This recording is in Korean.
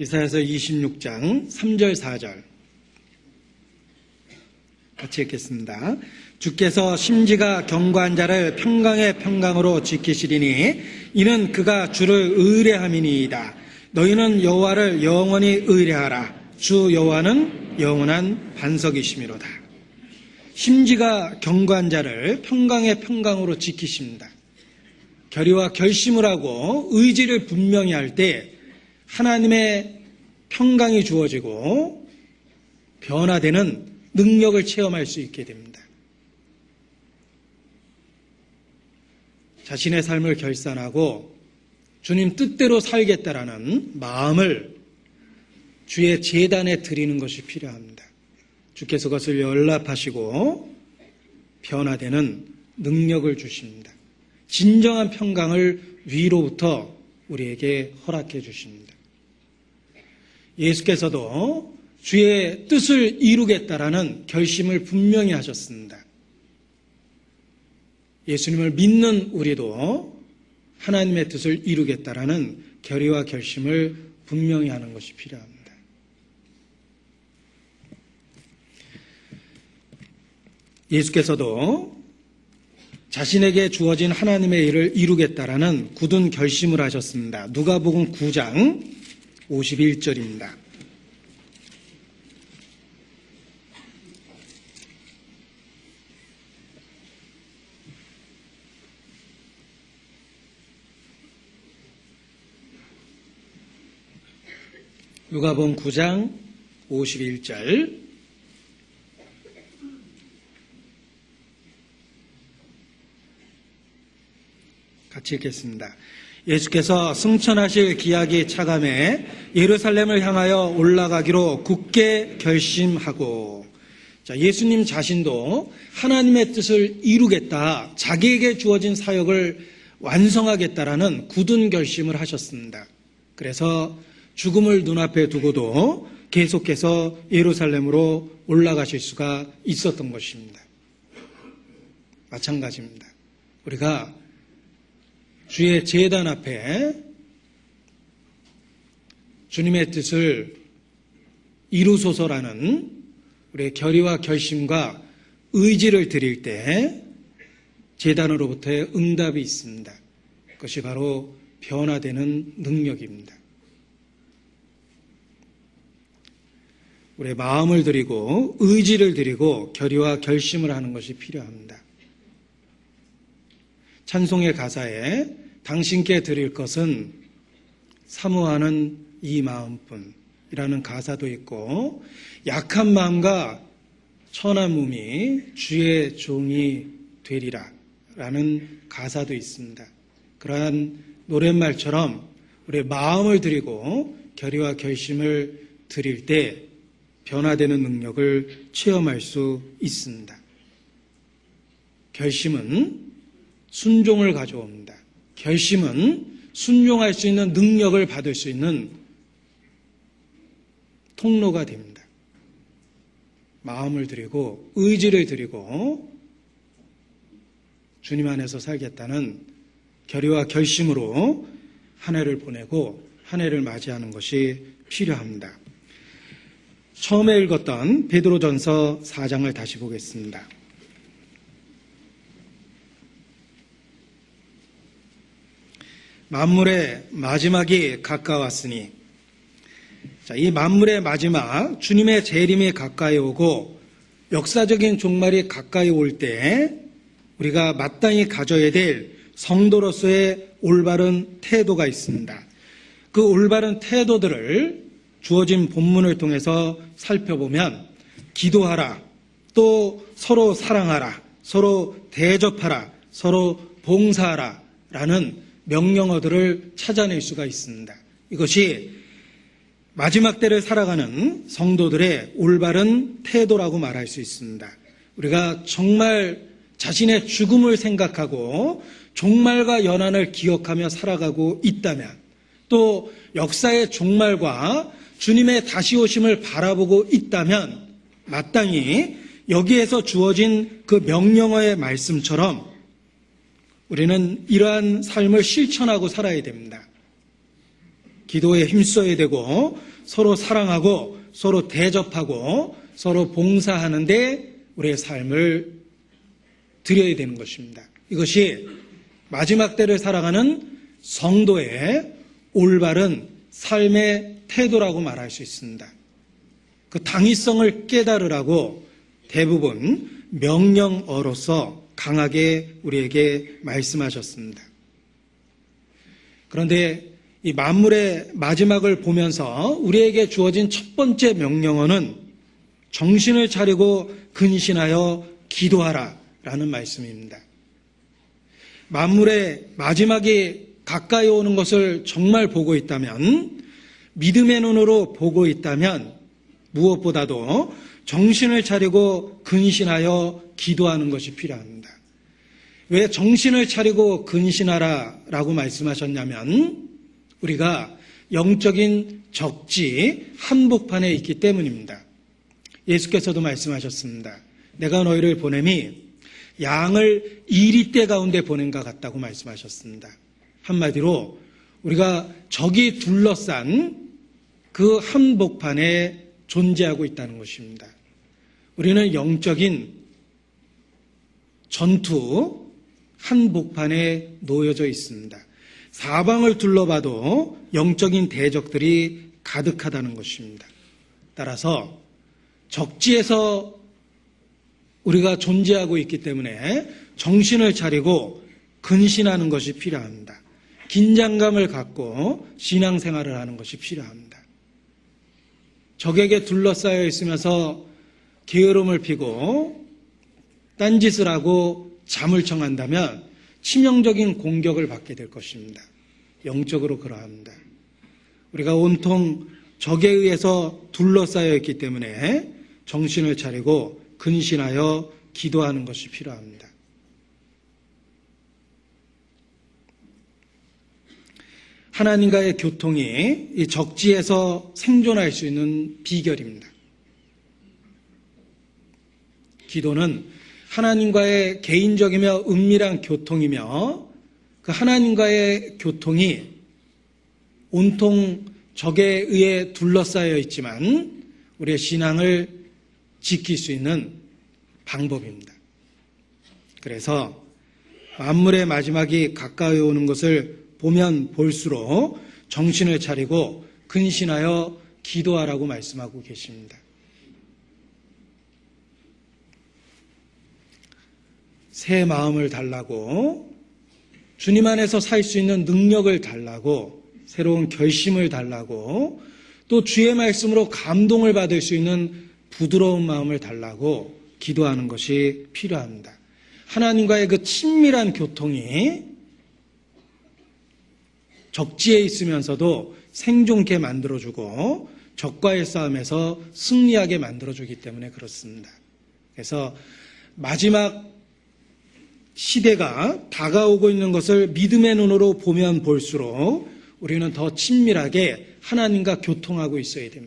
이사야서 26장 3절 4절 같이 읽겠습니다. 주께서 심지가 경고한 자를 평강의 평강으로 지키시리니 이는 그가 주를 의뢰함이니이다. 너희는 여호와를 영원히 의뢰하라. 주 여호와는 영원한 반석이시미로다. 심지가 경고한 자를 평강의 평강으로 지키십니다. 결의와 결심을 하고 의지를 분명히 할 때 하나님의 평강이 주어지고 변화되는 능력을 체험할 수 있게 됩니다. 자신의 삶을 결산하고 주님 뜻대로 살겠다라는 마음을 주의 재단에 드리는 것이 필요합니다. 주께서 그것을 연락하시고 변화되는 능력을 주십니다. 진정한 평강을 위로부터 우리에게 허락해 주십니다. 예수께서도 주의 뜻을 이루겠다라는 결심을 분명히 하셨습니다. 예수님을 믿는 우리도 하나님의 뜻을 이루겠다라는 결의와 결심을 분명히 하는 것이 필요합니다. 예수께서도 자신에게 주어진 하나님의 일을 이루겠다라는 굳은 결심을 하셨습니다. 누가복음 9장 51절입니다. 누가복음 9장 51절 같이 읽겠습니다. 예수께서 승천하실 기약이 차감해 예루살렘을 향하여 올라가기로 굳게 결심하고 자, 예수님 자신도 하나님의 뜻을 이루겠다. 자기에게 주어진 사역을 완성하겠다라는 굳은 결심을 하셨습니다. 그래서 죽음을 눈앞에 두고도 계속해서 예루살렘으로 올라가실 수가 있었던 것입니다. 마찬가지입니다. 우리가 주의 재단 앞에 주님의 뜻을 이루소서라는 우리의 결의와 결심과 의지를 드릴 때 재단으로부터의 응답이 있습니다. 그것이 바로 변화되는 능력입니다. 우리의 마음을 드리고 의지를 드리고 결의와 결심을 하는 것이 필요합니다. 찬송의 가사에 당신께 드릴 것은 사모하는 이 마음뿐이라는 가사도 있고 약한 마음과 천한 몸이 주의 종이 되리라 라는 가사도 있습니다. 그러한 노랫말처럼 우리의 마음을 드리고 결의와 결심을 드릴 때 변화되는 능력을 체험할 수 있습니다. 결심은 순종을 가져옵니다. 결심은 순종할 수 있는 능력을 받을 수 있는 통로가 됩니다. 마음을 드리고 의지를 드리고 주님 안에서 살겠다는 결의와 결심으로 한 해를 보내고 한 해를 맞이하는 것이 필요합니다. 처음에 읽었던 베드로전서 4장을 다시 보겠습니다. 만물의 마지막이 가까웠으니 자, 이 만물의 마지막 주님의 재림이 가까이 오고 역사적인 종말이 가까이 올 때 우리가 마땅히 가져야 될 성도로서의 올바른 태도가 있습니다. 그 올바른 태도들을 주어진 본문을 통해서 살펴보면 기도하라, 또 서로 사랑하라, 서로 대접하라, 서로 봉사하라 라는 명령어들을 찾아낼 수가 있습니다. 이것이 마지막 때를 살아가는 성도들의 올바른 태도라고 말할 수 있습니다. 우리가 정말 자신의 죽음을 생각하고 종말과 연한을 기억하며 살아가고 있다면 또 역사의 종말과 주님의 다시 오심을 바라보고 있다면 마땅히 여기에서 주어진 그 명령어의 말씀처럼 우리는 이러한 삶을 실천하고 살아야 됩니다. 기도에 힘써야 되고 서로 사랑하고 서로 대접하고 서로 봉사하는데 우리의 삶을 드려야 되는 것입니다. 이것이 마지막 때를 살아가는 성도의 올바른 삶의 태도라고 말할 수 있습니다. 그 당위성을 깨달으라고 대부분 명령어로서 강하게 우리에게 말씀하셨습니다. 그런데 이 만물의 마지막을 보면서 우리에게 주어진 첫 번째 명령어는 정신을 차리고 근신하여 기도하라 라는 말씀입니다. 만물의 마지막이 가까이 오는 것을 정말 보고 있다면, 믿음의 눈으로 보고 있다면, 무엇보다도 정신을 차리고 근신하여 기도하는 것이 필요합니다. 왜 정신을 차리고 근신하라 라고 말씀하셨냐면, 우리가 영적인 적지 한복판에 있기 때문입니다. 예수께서도 말씀하셨습니다. 내가 너희를 보냄이 양을 이리떼 가운데 보낸 것 같다고 말씀하셨습니다. 한마디로 우리가 적이 둘러싼 그 한복판에 존재하고 있다는 것입니다. 우리는 영적인 전투 한복판에 놓여져 있습니다. 사방을 둘러봐도 영적인 대적들이 가득하다는 것입니다. 따라서 적지에서 우리가 존재하고 있기 때문에 정신을 차리고 근신하는 것이 필요합니다. 긴장감을 갖고 신앙생활을 하는 것이 필요합니다. 적에게 둘러싸여 있으면서 게으름을 피고 딴짓을 하고 잠을 청한다면 치명적인 공격을 받게 될 것입니다. 영적으로 그러합니다. 우리가 온통 적에 의해서 둘러싸여 있기 때문에 정신을 차리고 근신하여 기도하는 것이 필요합니다. 하나님과의 교통이 이 적지에서 생존할 수 있는 비결입니다. 기도는 하나님과의 개인적이며 은밀한 교통이며 그 하나님과의 교통이 온통 적에 의해 둘러싸여 있지만 우리의 신앙을 지킬 수 있는 방법입니다. 그래서 만물의 마지막이 가까이 오는 것을 보면 볼수록 정신을 차리고 근신하여 기도하라고 말씀하고 계십니다. 새 마음을 달라고 주님 안에서 살 수 있는 능력을 달라고 새로운 결심을 달라고 또 주의 말씀으로 감동을 받을 수 있는 부드러운 마음을 달라고 기도하는 것이 필요합니다. 하나님과의 그 친밀한 교통이 적지에 있으면서도 생존케 만들어주고 적과의 싸움에서 승리하게 만들어주기 때문에 그렇습니다. 그래서 마지막 시대가 다가오고 있는 것을 믿음의 눈으로 보면 볼수록 우리는 더 친밀하게 하나님과 교통하고 있어야 됩니다.